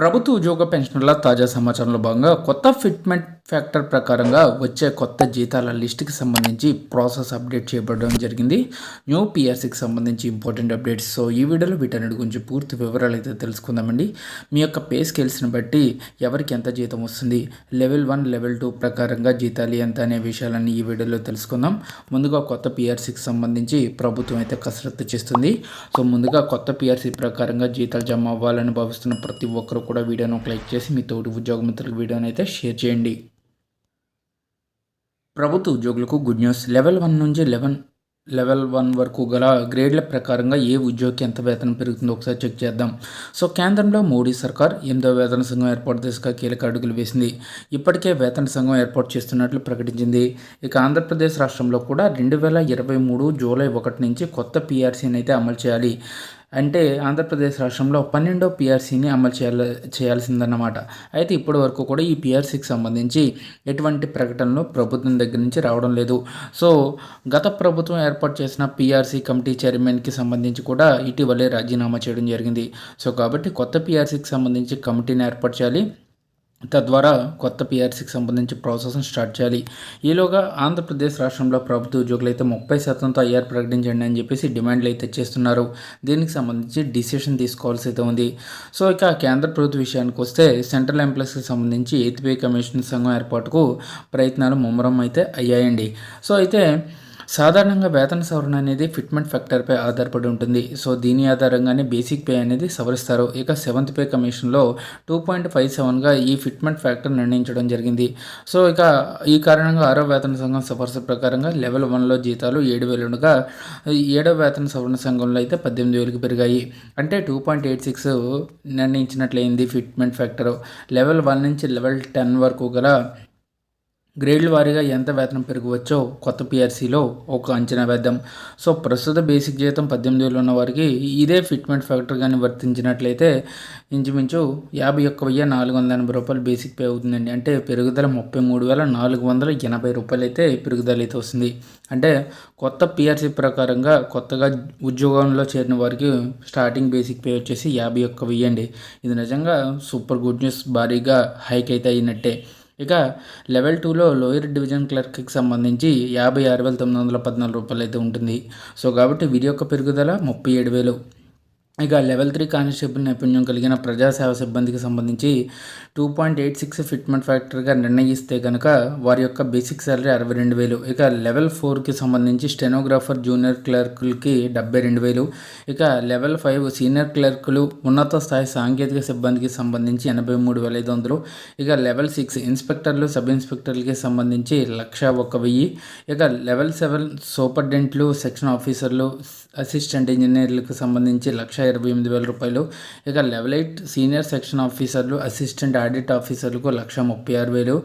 ప్రభుత్వ ఉద్యోగ పెన్షనర్ల తాజా సమాచారంలో భాగంగా కొత్త ఫిట్మెంట్ ఫ్యాక్టర్ ప్రకారంగా వచ్చే కొత్త జీతాల లిస్టుకి సంబంధించి ప్రాసెస్ అప్డేట్ చేయబడడం జరిగింది. న్యూ పిఆర్సీకి సంబంధించి ఇంపార్టెంట్ అప్డేట్స్. సో ఈ వీడియోలో వీటన్నిటి గురించి పూర్తి వివరాలు అయితే తెలుసుకుందామండి. మీ యొక్క పే స్కేల్స్ని బట్టి ఎవరికి ఎంత జీతం వస్తుంది? లెవెల్ వన్ లెవెల్ టూ ప్రకారంగా జీతాలు ఎంత అనే విషయాలన్నీ ఈ వీడియోలో తెలుసుకుందాం. ముందుగా కొత్త పిఆర్సీకి సంబంధించి ప్రభుత్వం అయితే కసరత్తు చేస్తుంది. సో ముందుగా కొత్త పిఆర్సీ ప్రకారంగా జీతాలు జమ అవ్వాలని భావిస్తున్న ప్రతి ఒక్కరు కూడా వీడియోను ఒక లైక్ చేసి మీ తోటి ఉద్యోగ మిత్రులకు వీడియోని అయితే షేర్ చేయండి. ప్రభుత్వ ఉద్యోగులకు గుడ్ న్యూస్. లెవెల్ వన్ నుంచి లెవెన్ లెవెల్ వన్ వరకు గల గ్రేడ్ల ప్రకారంగా ఏ ఉద్యోగికి ఎంత వేతనం పెరుగుతుందో ఒకసారి చెక్ చేద్దాం. సో కేంద్రంలో మోడీ సర్కార్ ఎనిమిదో వేతన సంఘం ఏర్పాటు దిశగా కీలక అడుగులు వేసింది. ఇప్పటికే వేతన సంఘం ఏర్పాటు చేస్తున్నట్లు ప్రకటించింది. ఇక ఆంధ్రప్రదేశ్ రాష్ట్రంలో కూడా రెండు వేల ఇరవై మూడు జూలై ఒకటి నుంచి కొత్త పీఆర్సీని అయితే అమలు చేయాలి. అంటే ఆంధ్రప్రదేశ్ రాష్ట్రంలో పన్నెండో పిఆర్సీని అమలు చేయాల చేయాల్సిందన్నమాట. అయితే ఇప్పటి వరకు కూడా ఈ పిఆర్సీకి సంబంధించి ఎటువంటి ప్రకటనలు ప్రభుత్వం దగ్గర నుంచి రావడం లేదు. సో గత ప్రభుత్వం ఏర్పాటు చేసిన పిఆర్సీ కమిటీ చైర్మన్కి సంబంధించి కూడా ఇటీవలే రాజీనామా చేయడం జరిగింది. సో కాబట్టి కొత్త పిఆర్సీకి సంబంధించి కమిటీని ఏర్పాటు చేయాలి. తద్వారా కొత్త పిఆర్సీకి సంబంధించి ప్రాసెస్ను స్టార్ట్ చేయాలి. ఈలోగా ఆంధ్రప్రదేశ్ రాష్ట్రంలో ప్రభుత్వ ఉద్యోగులు అయితే ముప్పై శాతంతో ఐఆర్ ప్రకటించండి అని చెప్పేసి డిమాండ్లు అయితే చేస్తున్నారు. దీనికి సంబంధించి డిసిషన్ తీసుకోవాల్సి అయితే ఉంది. సో ఇక కేంద్ర ప్రభుత్వ విషయానికి వస్తే సెంట్రల్ ఎంప్లాయీస్కి సంబంధించి ఎయిత్ పే కమిషన్ సంఘం ఏర్పాటుకు ప్రయత్నాలు ముమ్మరం అయితే అయ్యాయండి. సో అయితే సాధారణంగా వేతన సవరణ అనేది ఫిట్మెంట్ ఫ్యాక్టర్పై ఆధారపడి ఉంటుంది. సో దీని ఆధారంగానే బేసిక్ పే అనేది సవరిస్తారు. ఇక సెవెంత్ పే కమిషన్లో టూ పాయింట్ ఫైవ్ సెవెన్గా ఈ ఫిట్మెంట్ ఫ్యాక్టర్ నిర్ణయించడం జరిగింది. సో ఇక ఈ కారణంగా ఆరో వేతన సంఘం సిఫార్సు ప్రకారంగా లెవెల్ వన్లో జీతాలు ఏడు వేలుగా ఏడో వేతన సవరణ సంఘంలో అయితే పద్దెనిమిది వేలకు పెరిగాయి. అంటే టూ పాయింట్ ఎయిట్ సిక్స్ నిర్ణయించినట్లయింది ఫిట్మెంట్ ఫ్యాక్టర్. లెవెల్ వన్ నుంచి లెవెల్ టెన్ వరకు గల గ్రేడ్ల వారీగా ఎంత వేతనం పెరగవచ్చో కొత్త పిఆర్సీలో ఒక అంచనా వేద్దాం. సో ప్రస్తుత బేసిక్ జీతం పద్దెనిమిది వేలు ఉన్న వారికి ఇదే ఫిట్మెంట్ ఫ్యాక్టర్ కానీ వర్తించినట్లయితే ఇంచుమించు యాభై ఒక్క వెయ్యి నాలుగు వందల ఎనభై రూపాయలు బేసిక్ పే అవుతుందండి. అంటే పెరుగుదల ముప్పై మూడు వేల నాలుగు వందల ఎనభై రూపాయలు అయితే పెరుగుదల అయితే వస్తుంది. అంటే కొత్త పిఆర్సీ ప్రకారంగా కొత్తగా ఉద్యోగంలో చేరిన వారికి స్టార్టింగ్ బేసిక్ పే వచ్చేసి యాభై ఒక్క వెయ్యి అండి. ఇది నిజంగా సూపర్ గుడ్ న్యూస్ భారీగా హైక్ అయితే అయినట్టే. ఇక లెవెల్ టూలో లోయర్ డివిజన్ క్లర్క్కి సంబంధించి యాభై ఆరు వేల తొమ్మిది వందల పద్నాలుగు రూపాయలు అయితే ఉంటుంది. సో కాబట్టి వీరి యొక్క పెరుగుదల ముప్పై ఏడు వేలు. ఇక లెవెల్ త్రీ కానిస్టేబుల్ నైపుణ్యం కలిగిన ప్రజాసేవ సిబ్బందికి సంబంధించి two point eight six fitment ఫ్యాక్టర్గా నిర్ణయిస్తే కనుక వారి యొక్క బేసిక్ శాలరీ అరవై రెండు వేలు. ఇక లెవెల్ ఫోర్కి సంబంధించి స్టెనోగ్రాఫర్ జూనియర్ క్లర్కులకి డెబ్బై రెండు వేలు. ఇక లెవెల్ ఫైవ్ సీనియర్ క్లర్కులు ఉన్నత స్థాయి సాంకేతిక సిబ్బందికి సంబంధించి ఎనభై మూడు వేల ఐదు వందలు. ఇక లెవెల్ సిక్స్ ఇన్స్పెక్టర్లు సబ్ ఇన్స్పెక్టర్లకి సంబంధించి లక్ష ఒక వెయ్యి. ఇక లెవెల్ సెవెన్ సూపర్డెంట్లు సెక్షన్ ఆఫీసర్లు అసిస్టెంట్ ఇంజనీర్లకు సంబంధించి లక్ష ఇరవై ఎనిమిది వేల రూపాయలు. ఇక లెవెల్ ఎయిట్ సీనియర్ సెక్షన్ ఆఫీసర్లు అసిస్టెంట్ ఆడిట్ ఆఫీసర్లకు లక్ష ముప్పై ఆరు వేలు.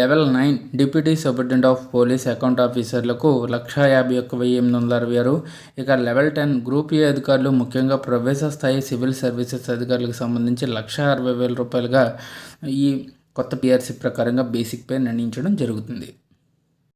Level nine deputy superintendent of police account ఆఫీసర్లకు లక్ష యాభై ఒక్క వెయ్యి ఎనిమిది వందల అరవై ఆరు. ఇక లెవెల్ టెన్ గ్రూప్ ఏ అధికారులు ముఖ్యంగా ప్రవేశ స్థాయి సివిల్ సర్వీసెస్ అధికారులకు సంబంధించి లక్ష అరవై వేల రూపాయలుగా ఈ కొత్త పిఆర్సీ ప్రకారంగా బేసిక్ పే నిర్ణయించడం జరుగుతుంది.